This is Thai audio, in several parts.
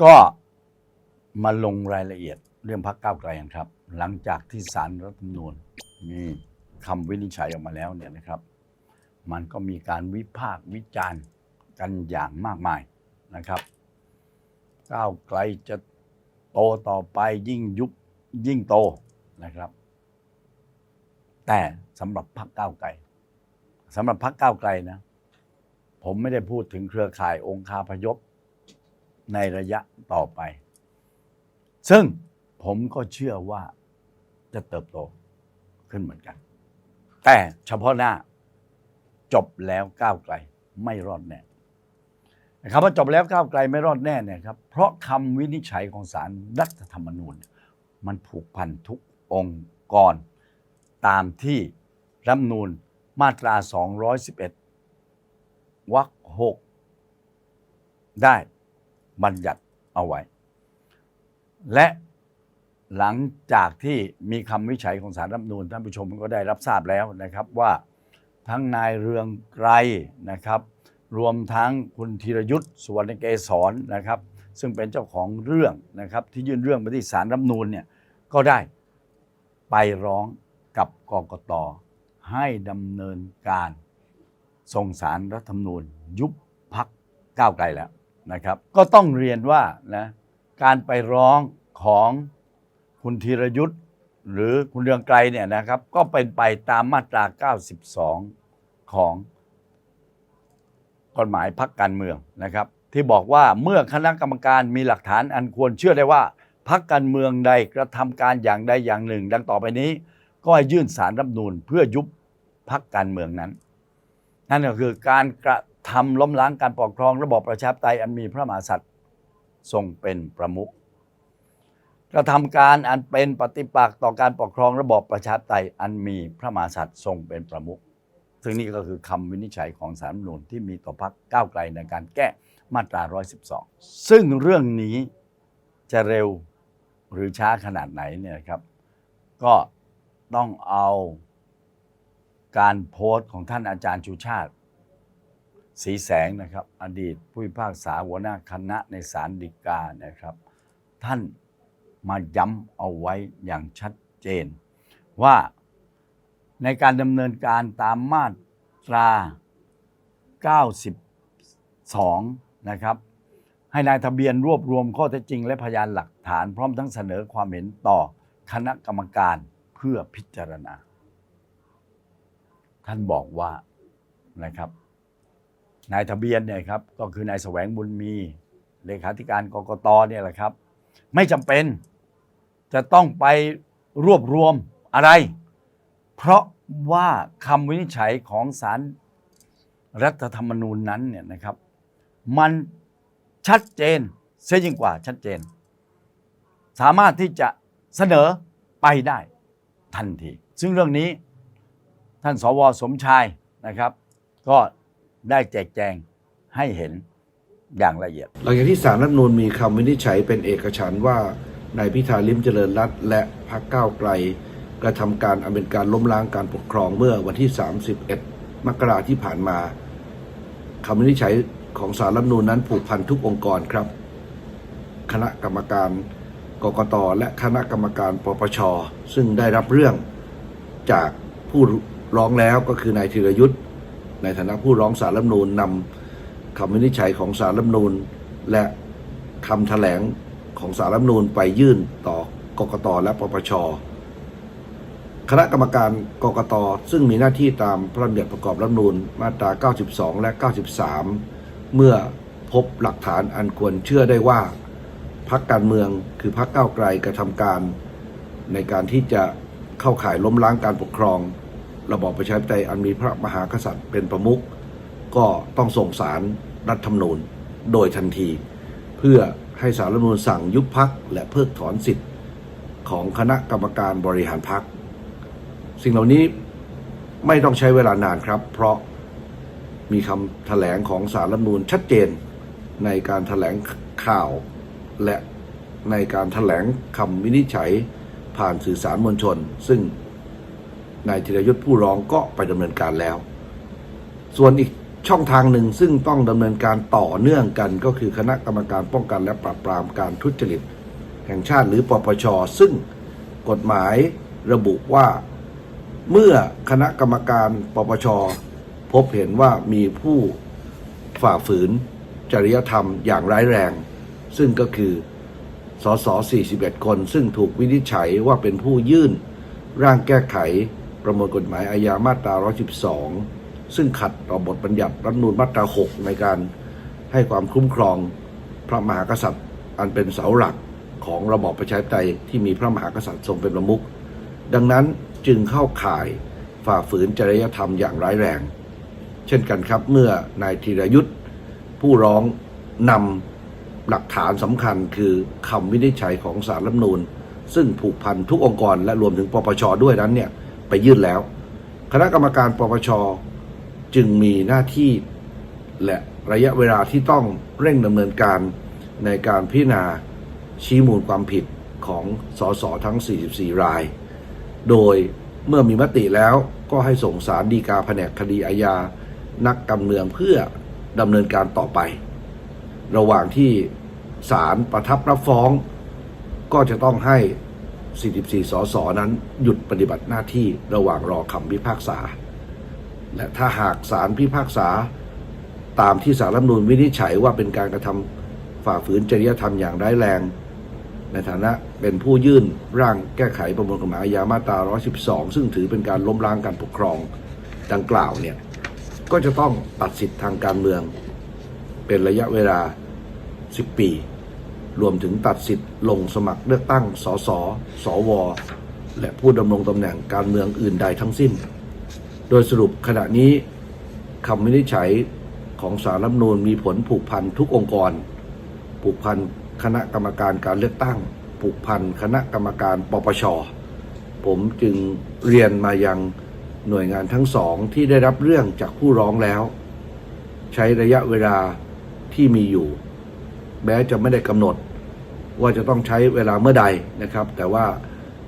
ก็มาลงรายละเอียดเรื่องพักก้าวไกลกันครับ หลังจากที่สารรัฐธรรมนูญมีคำวินิจฉัยออกมาแล้วเนี่ยนะครับ มันก็มีการวิพากษ์วิจารณ์กันอย่างมากมายนะครับ ก้าวไกลจะโตต่อไปยิ่งยุบยิ่งโตนะครับ แต่สำหรับพรรคก้าวไกลสำหรับพรรคก้าวไกลนะ ผมไม่ได้พูดถึงเครือข่ายองค์คาพยพ ในระยะต่อไป ซึ่งผมก็เชื่อว่าจะเติบโตขึ้นเหมือนกัน แต่เฉพาะหน้าจบแล้วก้าวไกลไม่รอดแน่ครับว่าจบแล้วก้าวไกลไม่รอดแน่เนี่ยครับ เพราะคำวินิจฉัยของศาลรัฐธรรมนูญ มันผูกพันทุกองค์กร ตามที่รัฐนูญมาตรา 211วรรคหกได้ บัญญัติเอาไว้ และหลังจากที่มีคำวิจัยของสารรัฐมนูญท่านผู้ชมก็ได้รับทราบแล้วนะครับว่าทั้งนายเรืองไกรนะครับ รวมทั้งคุณธีรยุทธ์สุวรรณเกษรนะครับ ซึ่งเป็นเจ้าของเรื่องนะครับที่ยื่นเรื่องไปที่สารรัฐมนูญเนี่ยก็ได้ไปร้องกับกกตให้ดำเนินการส่งสารรัฐธรรมนูญยุบพักก้าวไกลแล้ว นะครับ ก็ต้องเรียนว่านะการไปร้องของคุณธีรยุทธ์หรือคุณเรืองไกรเนี่ยนะครับ ก็เป็นไปตามมาตรา 92 ของกฎหมายพักการเมืองนะครับ ที่บอกว่าเมื่อคณะกรรมการมีหลักฐานอันควรเชื่อได้ว่าพักการเมืองใดกระทำการอย่างใดอย่างหนึ่ง ดังต่อไปนี้ ก็ให้ยื่นสารรัฐธรรมนูญเพื่อยุบพักการเมืองนั้น นั่นก็คือการกระ ทำล้มล้างการปกครองระบอบประชาธิปไตยอันมีพระมหากษัตริย์ทรงเป็นประมุขกระทำการอันเป็นปฏิปักษ์ต่อการปกครองระบอบประชาธิปไตยอันมีพระมหากษัตริย์ทรงเป็นประมุขซึ่งนี่ก็คือคำวินิจฉัยของสารรัฐธรรมนูญที่มีต่อพรรคก้าวไกลในการแก้มาตรา 112 ซึ่งเรื่องนี้จะเร็วหรือช้าขนาดไหนเนี่ยครับ ก็ต้องเอาการโพสต์ของท่านอาจารย์ชูชาติ สีแสงนะครับ อดีตผู้พิพากษาหัวหน้าคณะในศาลฎีกานะครับ ท่านมาย้ำเอาไว้อย่างชัดเจน ว่าในการดำเนินการตามมาตรา 92 นะครับ ให้นายทะเบียนรวบรวมข้อเท็จจริง และพยานหลักฐานพร้อมทั้งเสนอความเห็นต่อคณะกรรมการเพื่อพิจารณา ท่านบอกว่านะครับ นายทะเบียนเนี่ยครับก็คือนายแสวงบุญมีเลขาธิการกกตเนี่ยแหละครับ ไม่จำเป็นจะต้องไปรวบรวมอะไร เพราะว่าคำวินิจฉัยของศาลรัฐธรรมนูญนั้นเนี่ยนะครับ มันชัดเจนเสียยิ่งกว่าชัดเจน สามารถที่จะเสนอไปได้ทันที ซึ่งเรื่องนี้ท่านสวสมชายนะครับ ก็ ได้แจกแจงให้เห็นอย่างละเอียด หลังจากที่สารรัฐมนูญมีคำวินิจฉัยเป็นเอกฉันท์ว่านายพิธาลิมเจริญรัตน์และพรรคก้าวไกล กระทำการอันเป็นการล้มล้างการปกครองเมื่อวันที่ 31 มกราที่ผ่านมาคำวินิจฉัยของสารรัฐมนูญนั้นผูกพันทุกองค์กรครับ คณะกรรมการกกตและคณะกรรมการปปชซึ่งได้รับเรื่องจากผู้ร้องแล้วก็คือนายธีรยุทธ์ ในฐานะผู้ร้องสารรัฐมนูญนำคำวินิจฉัยของสารรัฐมนูญและคำแถลงของสารรัฐมนูญไปยื่นต่อกกตและปปชคณะกรรมการกกตซึ่งมีหน้าที่ตามพระราชบัญญัติประกอบรัฐมนูญมาตรา 92 และ 93 เมื่อพบหลักฐานอันควรเชื่อได้ว่าพรรคการเมืองคือพรรคก้าวไกลกระทำการ ในการที่จะเข้าข่ายล้มล้างการปกครอง ระบอบประชาธิปไตยอันมีพระมหากษัตริย์เป็นประมุขก็ต้องส่งสารรัฐธรรมนูญโดยทันที เพื่อให้สารรัฐธรรมนูญสั่งยุบพักและเพิกถอนสิทธิ์ของคณะกรรมการบริหารพัก สิ่งเหล่านี้ไม่ต้องใช้เวลานานครับ เพราะมีคำแถลงของสารรัฐธรรมนูญชัดเจนในการแถลงข่าวและในการแถลงคำวินิจฉัยผ่านสื่อสารมวลชน ซึ่ง นายธีรยุทธ์ผู้ร้องก็ไปดำเนินการแล้ว ส่วนอีกช่องทางหนึ่งซึ่งต้องดำเนินการต่อเนื่องกันก็คือคณะกรรมการป้องกันและปราบปรามการทุจริต แห่งชาติหรือปปช ซึ่งกฎหมายระบุว่า เมื่อคณะกรรมการปปช พบเห็นว่ามีผู้ฝ่าฝืนจริยธรรมอย่างร้ายแรง ซึ่งก็คือสส41 คน ซึ่งถูกวินิจฉัยว่าเป็นผู้ยื่นร่างแก้ไข ประมวลกฎหมายอาญามาตรา 112 ซึ่งขัดต่อบทบัญญัติรัฐนูญมาตรา 6 ในการให้ความคุ้มครองพระมหากษัตริย์ อันเป็นเสาหลักของระบอบประชาธิปไตยที่มีพระมหากษัตริย์ทรงเป็นประมุขดังนั้นจึงเข้าข่ายฝ่าฝืนจริยธรรมอย่างร้ายแรง เช่นกันครับเมื่อนายธีรยุทธ์ผู้ร้องนำหลักฐานสำคัญคือคำวินิจฉัยของสารรัฐนูญซึ่งผูกพันทุกองค์กรและรวมถึงปปชด้วยนั้นเนี่ย ไปยื่นแล้ว คณะกรรมการปปชจึงมีหน้าที่และระยะเวลาที่ต้องเร่งดำเนินการในการพิจารณาชี้มูลความผิดของสสทั้ง 44 ราย โดยเมื่อมีมติแล้วก็ให้ส่งสารดีกาแผนกคดีอาญา นักการเมืองเพื่อดำเนินการต่อไป ระหว่างที่ศาลประทับรับฟ้อง ก็จะต้องให้ 44 สส นั้นหยุดปฏิบัติหน้าที่ระหว่างรอคำพิพากษา และถ้าหากศาลพิพากษาตามที่สารรัฐมนูญวินิจฉัยว่าเป็นการกระทำฝ่าฝืนจริยธรรมอย่างร้ายแรง ในฐานะเป็นผู้ยื่นร่างแก้ไขประมวลกฎหมายอาญามาตรา 112 ซึ่งถือเป็นการล้มล้างการปกครองดังกล่าวเนี่ยก็จะต้องตัดสิทธิ์ทางการเมือง เป็นระยะเวลา 10 ปี รวมถึงตัดสิทธิ์ลงสมัครเลือกตั้ง สส สว และผู้ดำรงตำแหน่งการเมืองอื่นใดทั้งสิ้น โดยสรุปขณะนี้คำวินิจฉัยของสารรัฐมนูญมีผลผูกพันทุกองค์กร ผูกพันคณะกรรมการการเลือกตั้ง ผูกพันคณะกรรมการปปช ผมจึงเรียนมายังหน่วยงานทั้งสองที่ได้รับเรื่องจากผู้ร้องแล้ว ใช้ระยะเวลาที่มีอยู่ แม้จะไม่ได้กำหนดว่าจะต้องใช้เวลาเมื่อใดนะครับ แต่ว่า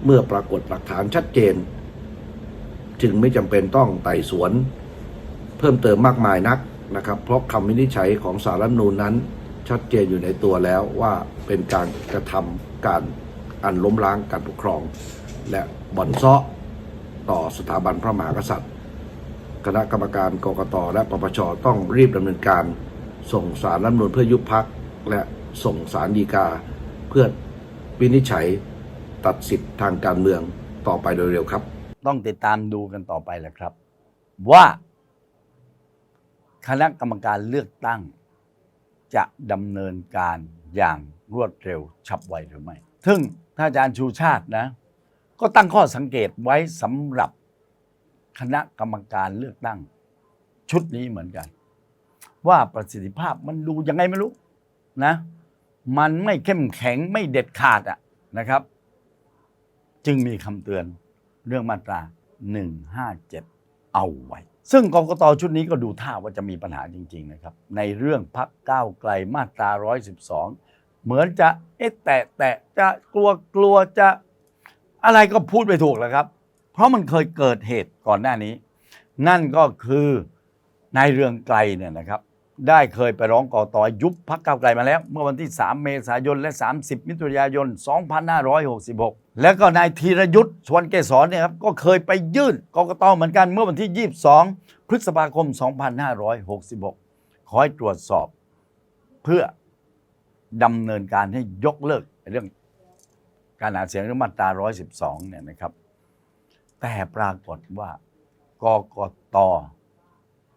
เมื่อปรากฏหลักฐานชัดเจน จึงไม่จำเป็นต้องไต่สวน เพิ่มเติมมากมายนักนะครับ เพราะคำวินิจฉัยของสารรัฐมนูญนั้น ชัดเจนอยู่ในตัวแล้วว่าเป็นการกระทำการอันล้มล้างการปกครอง และบ่อนซาะต่อสถาบันพระมหากษัตริย์ คณะกรรมการกรกตและปปชต้องรีบดำเนินการส่งสารรัฐมนูญเพื่อยุบพัก และส่งสารดีกา เพื่อวินิจฉัยตัดสิทธิ์ทางการเมืองต่อไปโดยเร็วครับ ต้องติดตามดูกันต่อไปแหละครับ ว่าคณะกรรมการเลือกตั้ง จะดำเนินการอย่างรวดเร็วฉับไวหรือไม่ ซึ่งถ้าอาจารย์ชูชาตินะ ก็ตั้งข้อสังเกตไว้สำหรับคณะกรรมการเลือกตั้ง ชุดนี้เหมือนกัน ว่าประสิทธิภาพมันดูยังไงไม่รู้ นะ มันไม่เข้มแข็งไม่เด็ดขาดอะนะครับ จึงมีคำเตือนเรื่องมาตรา 157 เอาไว้ ซึ่งกรกตชุดนี้ก็ดูท่าว่าจะมีปัญหาจริง ๆ นะครับ ในเรื่องพักก้าวไกลมาตรา 112 เหมือนจะเอ๊ะแต่แต่จะกลัวกลัวจะอะไรก็พูดไปถูกแล้วครับ เพราะมันเคยเกิดเหตุก่อนหน้านี้ นั่นก็คือนายเรืองไกลเนี่ยนะครับ ได้เคยไปร้องกอต่อยุบพักก้าไกลมาแล้ว เมื่อวันที่ 3 เมษายนและ 30 มิถุนายน 2566 แล้วก็นายธีรยุทธ์ชวนเกษรเนี่ยครับก็เคยไปยื่นกกตเหมือนกันเมื่อวันที่ 22 พฤษภาคม 2566 ขอให้ตรวจสอบเพื่อดำเนินการให้ยกเลิกเรื่องการหาเสียงเรื่องมาตรา 112 เนี่ยนะครับ แต่ปรากฏว่ากกต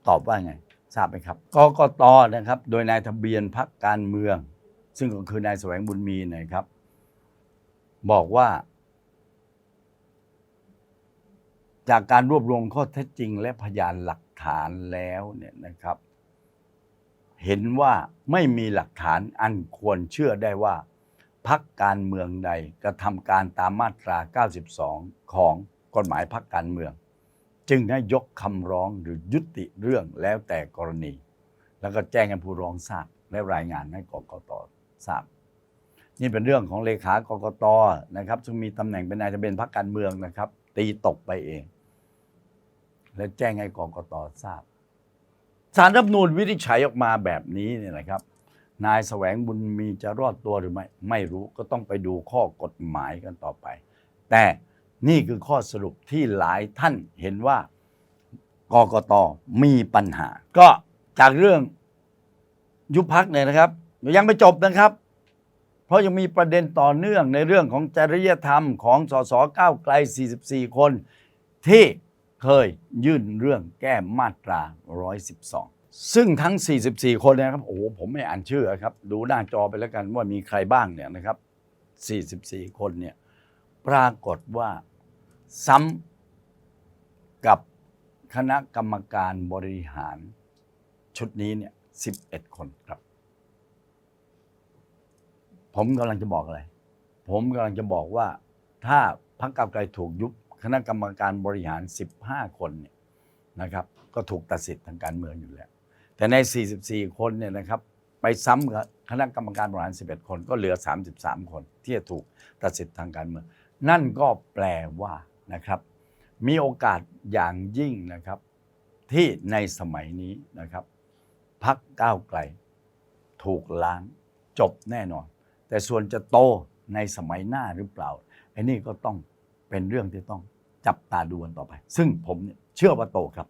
ตอบว่าไง ทราบไหมครับกกตนะครับ โดยนายทะเบียนพักการเมือง ซึ่งก็คือนายแสวงบุญมีนะครับ บอกว่า จากการรวบรวมข้อเท็จจริง และพยานหลักฐานแล้วเนี่ยนะครับ เห็นว่าไม่มีหลักฐานอันควรเชื่อได้ว่าพักการเมืองใดกระทำการตามมาตรา 92 ของกฎหมายพักการเมือง จึงให้ยกคำร้องหรือยุติเรื่องแล้วแต่กรณี แล้วก็แจ้งให้ผู้ร้องทราบและรายงานให้กกตทราบ นี่เป็นเรื่องของเลขากกตนะครับ ซึ่งมีตำแหน่งเป็นนายทะเบียนพรรคการเมืองนะครับ ตีตกไปเอง และแจ้งให้กกตทราบสารรัฐมนูญวินิจฉัยออกมาแบบนี้เนี่ยนะครับ นายแสวงบุญมีจะรอดตัวหรือไม่ไม่รู้ก็ต้องไปดูข้อกฎหมายกันต่อไป แต่ นี่คือข้อสรุปที่หลายท่านเห็นว่ากกตมีปัญหา ก็จากเรื่องยุบพักเนี่ยนะครับ ยังไม่จบนะครับ เพราะยังมีประเด็นต่อเนื่องในเรื่องของจริยธรรมของสสก้าวไกล 44 คน ที่เคยยื่นเรื่องแก้มาตรา 112 ซึ่งทั้ง 44 คนนะครับโอ้โหผมไม่อ่านชื่อครับ ดูหน้าจอไปแล้วกันว่ามีใครบ้างเนี่ยนะครับ 44 คนเนี่ย ปรากฏว่าซ้ำกับคณะกรรมการบริหารชุดนี้เนี่ย11คนครับ ผมกำลังจะบอกอะไร ผมกำลังจะบอกว่า ถ้าพรรคก้าวไกลถูกยุบคณะกรรมการบริหาร15คนเนี่ยนะครับ ก็ถูกตัดสิทธิ์ทางการเมืองอยู่แล้ว แต่ใน 44 คนเนี่ยนะครับ ไปซ้ำกับคณะกรรมการบริหาร 11 คน ก็เหลือ 33 คนที่จะถูกตัดสิทธิ์ทางการเมือง นั่นก็แปลว่านะครับ มีโอกาสอย่างยิ่งนะครับ ที่ในสมัยนี้นะครับพักก้าวไกล ถูกล้างจบแน่นอน แต่ส่วนจะโตในสมัยหน้าหรือเปล่าไอ้นี่ก็ต้องเป็นเรื่องที่ต้องจับตาดูกันต่อไป ซึ่งผมเนี่ยเชื่อว่าโตครับ